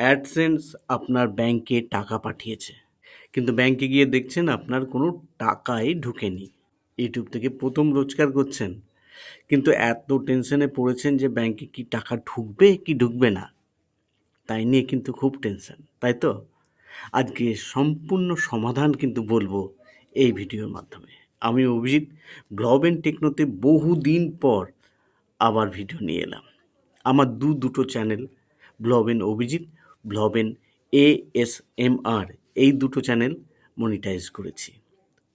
AdSense আপনার ব্যাংকে টাকা পাঠিয়েছে। কিন্তু ব্যাংকে গিয়ে দেখছেন আপনার কোনো টাকাই ঢুকেনি। ইউটিউব থেকে প্রথম রোজগার করছেন। কিন্তু এত টেনশনে পড়েছেন যে ব্যাংকে কি টাকা ঢুকবে কি ঢুকবে না? তাই নিয়ে কিন্তু খুব টেনশন তাই তো? আজকে সম্পূর্ণ সমাধান কিন্তু বলব এই ভিডিওর মাধ্যমে। আমি অভিজিৎ ব্লগ অ্যান্ড টেকনোতে বহুদিন পর আবার ভিডিও নিয়ে এলাম। আমার দু দুটো চ্যানেল ব্লবেন অভিজিৎ ব্লবেন, এ এস এম আর, এই দুটো চ্যানেল মনিটাইজ করেছি।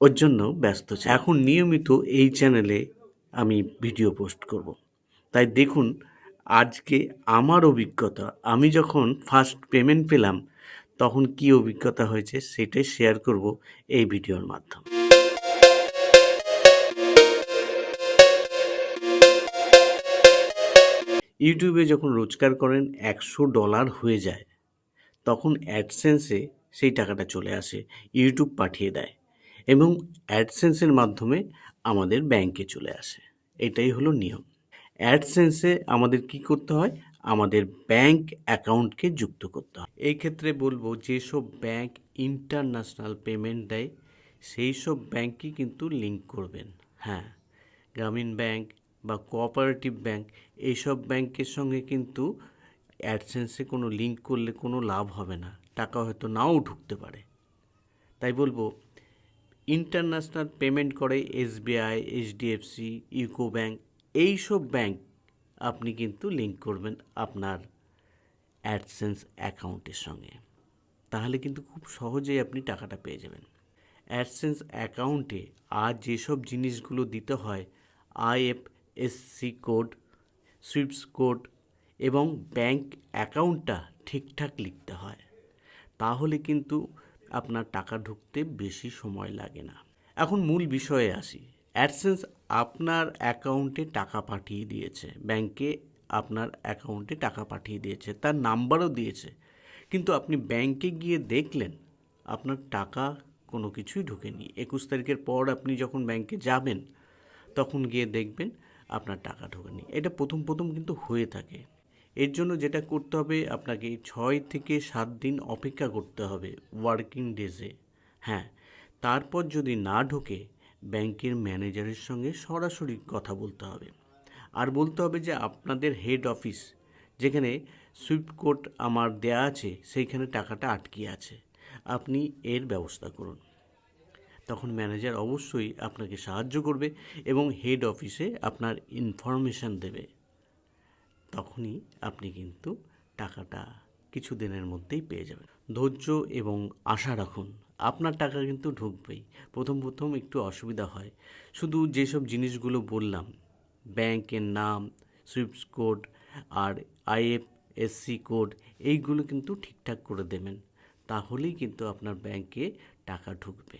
ওর জন্য ব্যস্ত। এখন নিয়মিত এই চ্যানেলে আমি ভিডিও পোস্ট করব। তাই দেখুন, আজকে আমার অভিজ্ঞতা, আমি যখন ফার্স্ট পেমেন্ট পেলাম, তখন কি অভিজ্ঞতা হয়েছে সেটাই শেয়ার করব এই ভিডিওর মাধ্যমে। ইউটিউবে যখন রোজগার করেন, একশো ডলার হয়ে যায়। তখন অ্যাডসেন্সে সেই টাকাটা চলে আসে ইউটিউব পাঠিয়ে দেয় এবং অ্যাডসেন্সের মাধ্যমে আমাদের ব্যাংকে চলে আসে। এটাই হলো নিয়ম। অ্যাডসেন্সে আমাদের কি করতে হয়? আমাদের ব্যাংক অ্যাকাউন্টকে যুক্ত করতে হয়। এই ক্ষেত্রে বলব, যেসব ব্যাংক ইন্টারন্যাশনাল পেমেন্ট দেয়, সেই সব ব্যাংকই কিন্তু লিঙ্ক করবেন। হ্যাঁ গ্রামীণ ব্যাংক বা কোঅপারেটিভ ব্যাংক এইসব ব্যাংকের সঙ্গে কিন্তু অ্যাডসেন্সে কোনো লিঙ্ক করলে কোনো লাভ হবে না। টাকা হয়তো নাও ঢুকতে পারে। তাই বলব ইন্টারন্যাশনাল পেমেন্ট করে এসবিআই এইচডিএফসি ইউকো ব্যাঙ্ক এইসব ব্যাঙ্ক আপনি কিন্তু লিঙ্ক করবেন আপনার অ্যাডসেন্স অ্যাকাউন্টের সঙ্গে। তাহলে কিন্তু খুব সহজেই আপনি টাকাটা পেয়ে যাবেন। অ্যাডসেন্স অ্যাকাউন্টে আর যেসব জিনিসগুলো দিতে হয় আইএফএসসি কোড সুইপস কোড এবং ব্যাংক অ্যাকাউন্টটা ঠিকঠাক লিখতে হয়, তাহলে কিন্তু আপনার টাকা ঢুকতে বেশি সময় লাগে না। এখন মূল বিষয়ে আসি। অ্যাডসেন্স আপনার অ্যাকাউন্টে টাকা পাঠিয়ে দিয়েছে ব্যাংকে আপনার অ্যাকাউন্টে টাকা পাঠিয়ে দিয়েছে, তার নাম্বারও দিয়েছে, কিন্তু আপনি ব্যাংকে গিয়ে দেখলেন আপনার টাকা কোনো কিছুই ঢোকেনি। একুশ তারিখের পর আপনি যখন ব্যাংকে যাবেন, তখন গিয়ে দেখবেন আপনার টাকা ঢোকেনি। এটা প্রথম প্রথম কিন্তু হয়ে থাকে। এর জন্য যেটা করতে হবে, আপনাকে ছয় থেকে সাত দিন অপেক্ষা করতে হবে ওয়ার্কিং ডেজে হ্যাঁ তারপর যদি না ঢোকে, ব্যাংকের ম্যানেজারের সঙ্গে সরাসরি কথা বলতে হবে। আর বলতে হবে যে আপনাদের হেড অফিস যেখানে সুইফট কোড আমার দেয়া আছে, সেইখানে টাকাটা আটকে আছে। আপনি এর ব্যবস্থা করুন। তখন ম্যানেজার অবশ্যই আপনাকে সাহায্য করবে এবং হেড অফিসে আপনার ইনফরমেশান দেবে। তখনই আপনি কিন্তু টাকাটা কিছু দিনের মধ্যেই পেয়ে যাবেন। ধৈর্য এবং আশা রাখুন, আপনার টাকা কিন্তু ঢুকবেই। প্রথম প্রথম একটু অসুবিধা হয়। শুধু যেসব জিনিসগুলো বললাম, ব্যাংকের নাম সুইপস কোড আর আইএফএসসি কোড, এইগুলো কিন্তু ঠিকঠাক করে দেবেন। তাহলেই কিন্তু আপনার ব্যাংকে টাকা ঢুকবে।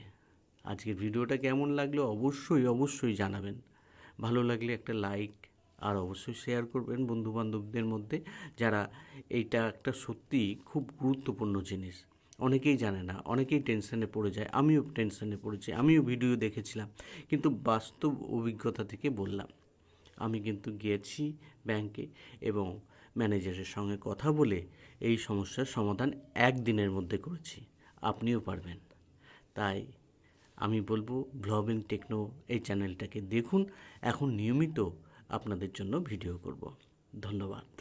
আজকের ভিডিওটা কেমন লাগল অবশ্যই অবশ্যই জানাবেন। ভালো লাগলে একটা লাইক আর অবশ্যই শেয়ার করবেন বন্ধুবান্ধবদের মধ্যে যারা এইটা একটা সত্যি খুব গুরুত্বপূর্ণ জিনিস। অনেকেই জানে না, অনেকেই টেনশনে পড়ে যায়, আমিও টেনশনে পড়েছি, আমিও ভিডিও দেখেছিলাম, কিন্তু বাস্তব অভিজ্ঞতা থেকে বললাম। আমি কিন্তু গিয়েছি ব্যাংকে এবং ম্যানেজারের সঙ্গে কথা বলে এই সমস্যার সমাধান একদিনের মধ্যে করেছি। আপনিও পারবেন। তাই আমি বলব ব্লগিং টেকনো এই চ্যানেলটাকে দেখুন। এখন নিয়মিত আপনাদের জন্য ভিডিও করব। ধন্যবাদ।